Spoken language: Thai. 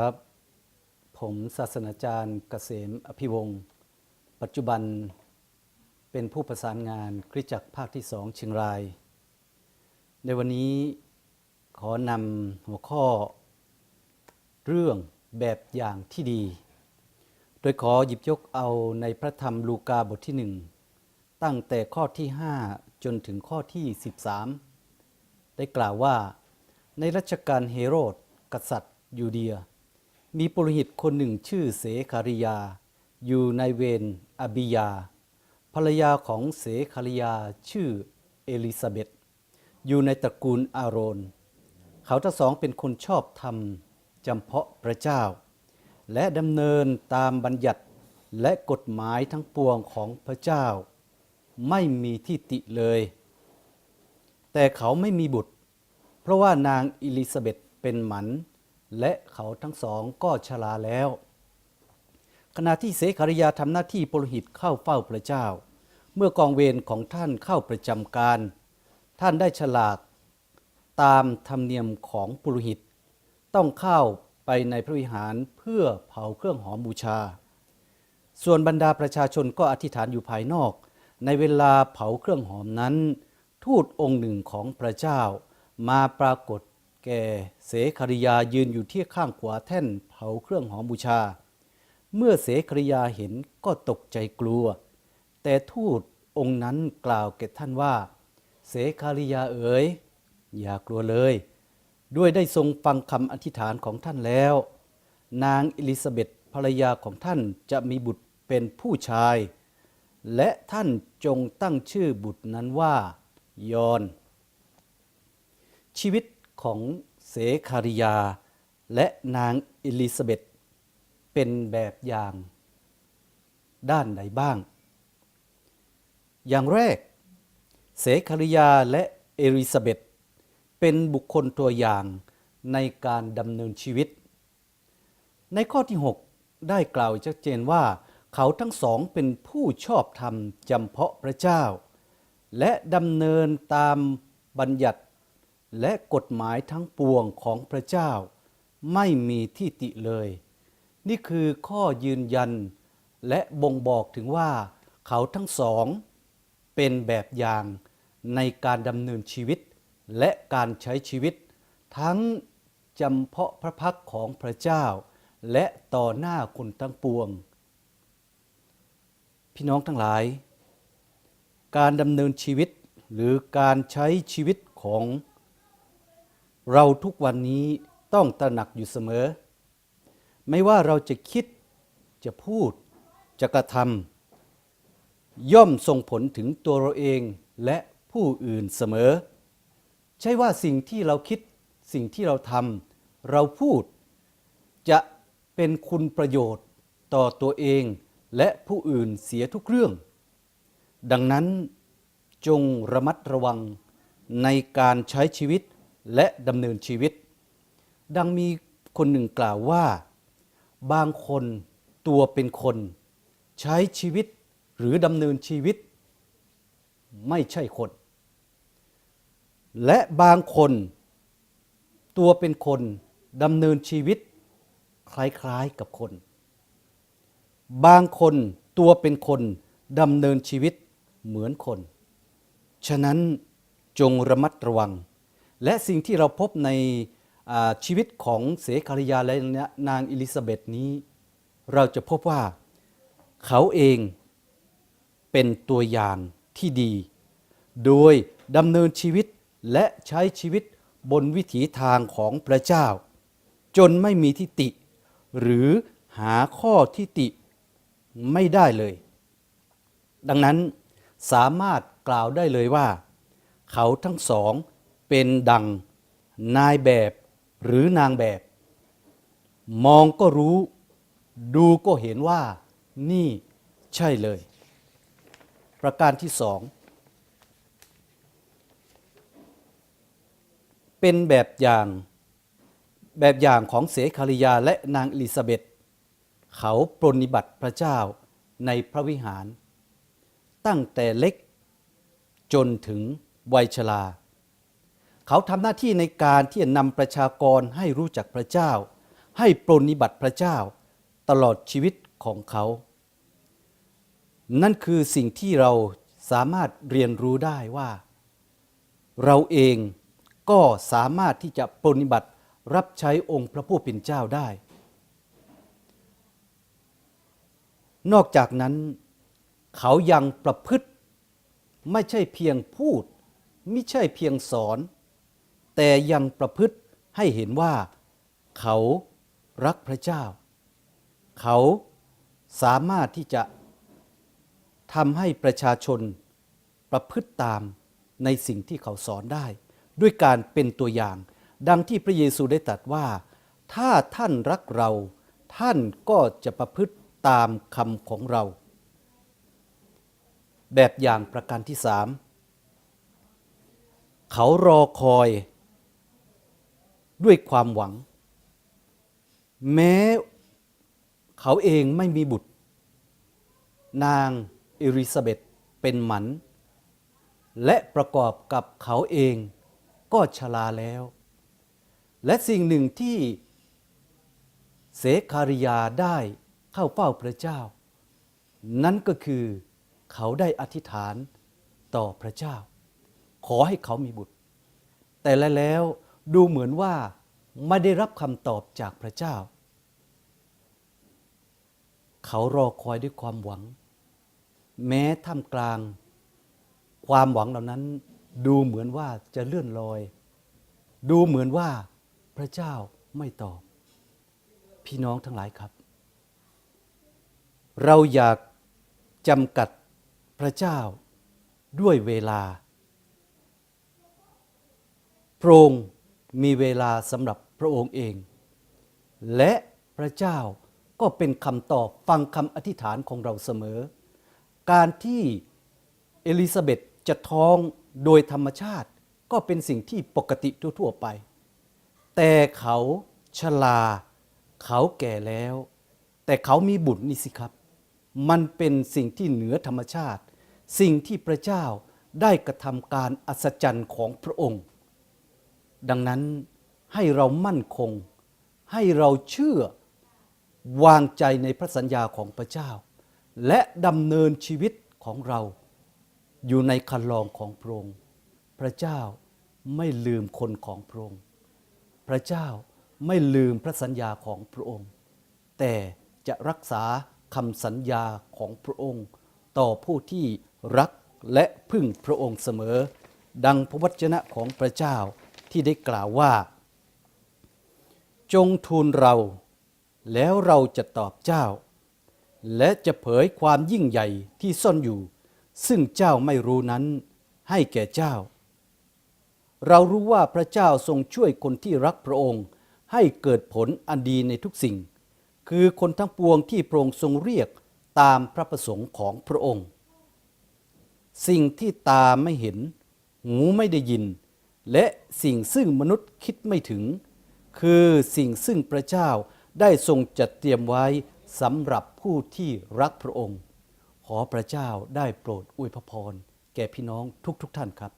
สวัสดีครับ ผมศาสนาจารย์เกษมอภิวงศ์ปัจจุบันเป็นผู้ประสานงานคริสตจักรภาคที่สองเชียงราย ในวันนี้ขอนำหัวข้อ เรื่องแบบอย่างที่ดี โดยขอหยิบยกเอาในพระธรรมลูกาบทที่หนึ่งตั้งแต่ข้อที่ 5 จนถึงข้อที่ 13 ได้กล่าวว่าในรัชกาลเฮโรดกษัตริย์ยูเดีย มีปุโรหิตคนหนึ่งชื่อเสคาริยา อยู่ในเวนอบิยา ภรรยาของเสคาริยาชื่อเอลิซาเบธอยู่ในตระกูลอาโรน เขาทั้งสองเป็นคนชอบธรรมจำเพาะพระเจ้า และดำเนินตามบัญญัติและกฎหมายทั้งปวงของพระเจ้า ไม่มีที่ติเลย แต่เขาไม่มีบุตร เพราะว่านางอิลิซาเบธเป็นหมัน และเขาทั้งสองก็ชราแล้ว ขณะที่เสคาริยาทำหน้าที่ปุโรหิตเข้าเฝ้าพระเจ้า เมื่อกองเวรของท่านเข้าประจำการ ท่านได้ฉลากตามธรรมเนียมของปุโรหิต ต้องเข้าไปในพระวิหารเพื่อเผาเครื่องหอมบูชา ส่วนบรรดาประชาชนก็อธิษฐานอยู่ภายนอก ในเวลาเผาเครื่องหอมนั้น ทูตองค์หนึ่งของพระเจ้ามาปรากฏ แก่เสคาริยายืนอยู่ที่ข้างขวาแท่นเผาเครื่องหอมบูชา เมื่อเสคาริยาเห็นก็ตกใจกลัว แต่ทูตองค์นั้นกล่าวแก่ท่านว่า เสคาริยาเอ๋ยอย่ากลัวเลย ด้วยได้ทรงฟังคำอธิษฐานของท่านแล้ว นางอิลิซาเบธภรรยาของท่านจะมีบุตรเป็นผู้ชาย และท่านจงตั้งชื่อบุตรนั้นว่า ยอน ชีวิต ของเสคาริยา และนางอิลิซาเบธเป็นแบบอย่าง ด้านใดบ้าง อย่างแรก เสคาริยาและเอลิซาเบธเป็นบุคคลตัวอย่างในการดำเนินชีวิต ในข้อที่ 6 ได้กล่าวชัดเจนว่าเขาทั้งสองเป็นผู้ชอบธรรมจำเพาะพระเจ้า และดำเนินตามบัญญัติ และกฎหมายทั้งปวงของพระเจ้า ไม่มีที่ติเลย นี่คือข้อยืนยันและบ่งบอกถึงว่าเขาทั้งสอง เป็นแบบอย่างในการดำเนินชีวิต และการใช้ชีวิต ทั้งจำเพาะพระพักของพระเจ้า และต่อหน้าคนทั้งปวง พี่น้องทั้งหลาย การดำเนินชีวิตหรือการใช้ชีวิตของ เราทุกวันนี้ต้องตระหนักอยู่เสมอ ไม่ว่าเราจะคิดจะพูดจะกระทำย่อมส่งผลถึงตัวเราเองและผู้อื่นเสมอ ใช่ว่าสิ่งที่เราคิดสิ่งที่เราทำเราพูด จะเป็นคุณประโยชน์ต่อตัวเองและผู้อื่นเสียทุกเรื่อง ดังนั้นจงระมัดระวังในการใช้ชีวิต และดำเนินชีวิต ดังมีคนหนึ่งกล่าวว่า บางคนตัวเป็นคน ใช้ชีวิตหรือดำเนินชีวิต ไม่ใช่คน และบางคน ตัวเป็นคนดำเนินชีวิต คล้ายๆกับคน บางคนตัวเป็นคนดำเนินชีวิตเหมือนคน ฉะนั้นจงระมัดระวัง และสิ่งที่เราพบในชีวิตของเสคาริยาและนางอิลิซาเบธนี้ เราจะพบว่าเขาเองเป็นตัวอย่างที่ดี โดยดำเนินชีวิตและใช้ชีวิตบนวิถีทางของพระเจ้า จนไม่มีทิฏฐิหรือหาข้อทิฏฐิไม่ได้เลย ดังนั้นสามารถกล่าวได้เลยว่า เขาทั้งสอง เป็นดังนายแบบหรือนางแบบ มองก็รู้ ดูก็เห็นว่านี่ใช่เลย ประการที่สองเป็นแบบอย่างแบบอย่างของเสคาริยาและนางอลิซาเบธเขาปรนนิบัติพระเจ้าในพระวิหาร ตั้งแต่เล็กจนถึงวัยชรา เขาทำหน้าที่ในการที่จะนำประชากรให้รู้จักพระเจ้า ให้ปรนนิบัติพระเจ้า ตลอดชีวิตของเขา นั่นคือสิ่งที่เราสามารถเรียนรู้ได้ว่า เราเองก็สามารถที่จะปรนนิบัติรับใช้องค์พระผู้เป็นเจ้าได้ นอกจากนั้นเขายังประพฤติ ไม่ใช่เพียงพูด ไม่ใช่เพียงสอน แต่ยังประพฤติให้เห็นว่าเขารักพระเจ้า เขาสามารถที่จะทำให้ประชาชนประพฤติตามในสิ่งที่เขาสอนได้ ด้วยการเป็นตัวอย่าง ดังที่พระเยซูได้ตรัสว่า ถ้าท่านรักเรา ท่านก็จะประพฤติตามคำของเรา แบบอย่างประการที่สามเขารอคอย ด้วยความหวัง แม้เขาเองไม่มีบุตร นางเอลิซาเบธเป็นหมัน และประกอบกับเขาเองก็ชราแล้ว และสิ่งหนึ่งที่เสคาริยาได้เข้าเฝ้าพระเจ้า นั่นก็คือเขาได้อธิษฐานต่อพระเจ้า ขอให้เขามีบุตร แต่แล้ว ดูเหมือนว่าไม่ได้รับคำตอบจากพระเจ้า เขารอคอยด้วยความหวัง แม้ท่ามกลาง ความหวังเหล่านั้น ดูเหมือนว่าจะเลื่อนลอย ดูเหมือนว่าพระเจ้าไม่ตอบ พี่น้องทั้งหลายครับ เราอยากจำกัดพระเจ้าด้วยเวลาพระอง มีเวลาสำหรับพระองค์เอง และพระเจ้าก็เป็นคำตอบฟังคำอธิษฐานของเราเสมอ การที่เอลิซาเบธจะท้องโดยธรรมชาติก็เป็นสิ่งที่ปกติทั่วๆไป แต่เขาชราเขาแก่แล้ว แต่เขามีบุตรนี่สิครับ มันเป็นสิ่งที่เหนือธรรมชาติ สิ่งที่พระเจ้าได้กระทำการอัศจรรย์ของพระองค์ ดังนั้นให้เรามั่นคง ให้เราเชื่อวางใจในพระสัญญาของพระเจ้า และดำเนินชีวิตของเราอยู่ในคันลองของพระองค์ พระเจ้าไม่ลืมคนของพระองค์ พระเจ้าไม่ลืมพระสัญญาของพระองค์ แต่จะรักษาคำสัญญาของพระองค์ ต่อผู้ที่รักและพึ่งพระองค์เสมอ ดังพระวจนะของพระเจ้า ที่ได้กล่าวว่า จงทูลเรา แล้วเราจะตอบเจ้า และจะเผยความยิ่งใหญ่ที่ซ่อนอยู่ ซึ่งเจ้าไม่รู้นั้นให้แก่เจ้า เรารู้ว่าพระเจ้าทรงช่วยคนที่รักพระองค์ให้เกิดผลอันดีในทุกสิ่ง คือคนทั้งปวงที่พระองค์ทรงเรียกตามพระประสงค์ของพระองค์ สิ่งที่ตาไม่เห็น หูไม่ได้ยิน และสิ่งซึ่งมนุษย์คิดไม่ถึง คือสิ่งซึ่งพระเจ้าได้ทรงจัดเตรียมไว้สำหรับผู้ที่รักพระองค์ ขอพระเจ้าได้โปรดอวยพรแก่พี่น้องทุกๆทท่านครับ